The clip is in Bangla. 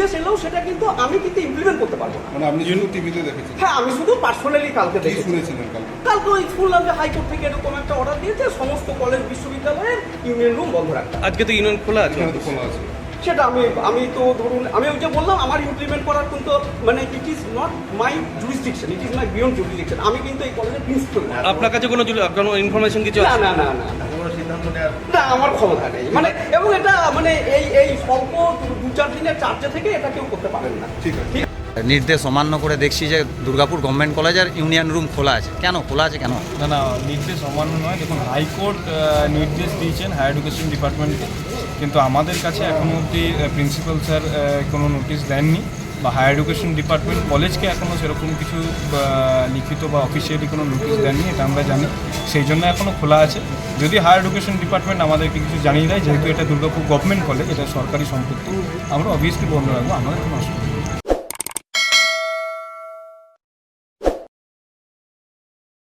নির্দেশ এলেও সেটা কিন্তু আমি কিন্তু ইমপ্লিমেন্ট করতে পারব না। মানে আপনি শুধু টিভিতে দেখেছেন হ্যাঁ আমি শুধু পার্সোনালি কালকে দেখেছি। শুনেছিলেন কালকে? কালকে ওই শুনলাম যে হাইকোর্ট থেকে এরকম একটা অর্ডার দিয়েছে সমস্ত কলেজ বিশ্ববিদ্যালয়ের ইউনিয়ন রুম বন্ধ রাখতে আজকে তো ইউনিয়ন খোলা আছে। খোলা আছে। সেটা আমি আমি তো ধরুন আমি ওই যে বললাম আমার ইমপ্লিমেন্ট করার কিন্তু মানে it is not my jurisdiction it is my beyond jurisdiction আমি কিন্তু এই কলেজের প্রিন্সিপাল না। আপনার কাছে কোনো কোনো ইনফরমেশন কিছু না আছে? না না। না আমার ক্ষমতা নেই। মানে এবং এটা মানে এই এই স্বল্প দু- চার দিনের চার্জে থেকে এটা কেউ করতে পারেন না। ঠিক আছে। নির্দেশ অমান্য করে দেখছি যে দুর্গাপুর গভর্নমেন্ট কলেজ আর ইউনিয়ন রুম খোলা আছে। কেন? খোলা আছে কেন? না না নির্দেশ অমান্য নয়। দেখুন হাইকোর্ট নির্দেশ দিয়েছেন হায়ার এডুকেশন ডিপার্টমেন্টকে কিন্তু আমাদের কাছে এখনও অবধি প্রিন্সিপাল স্যার কোনো নোটিশ দেননি। বা হায়ার এডুকেশন ডিপার্টমেন্ট কলেজকে এখনও সেরকম কিছু লিখিত বা অফিসিয়ালি কোনো নোটিশ দেননি, এটা আমরা জানি সেই জন্য এখনও খোলা আছে যদি হায়ার এডুকেশন ডিপার্টমেন্ট আমাদেরকে কিছু জানিয়ে দেয়, যেহেতু এটা দুর্গাপুর গভর্নমেন্ট কলেজ এটা সরকারি সম্পত্তি, আমরা অবভিয়াসলি বন্ধ রাখব, আমাদের কোনো অসুবিধা।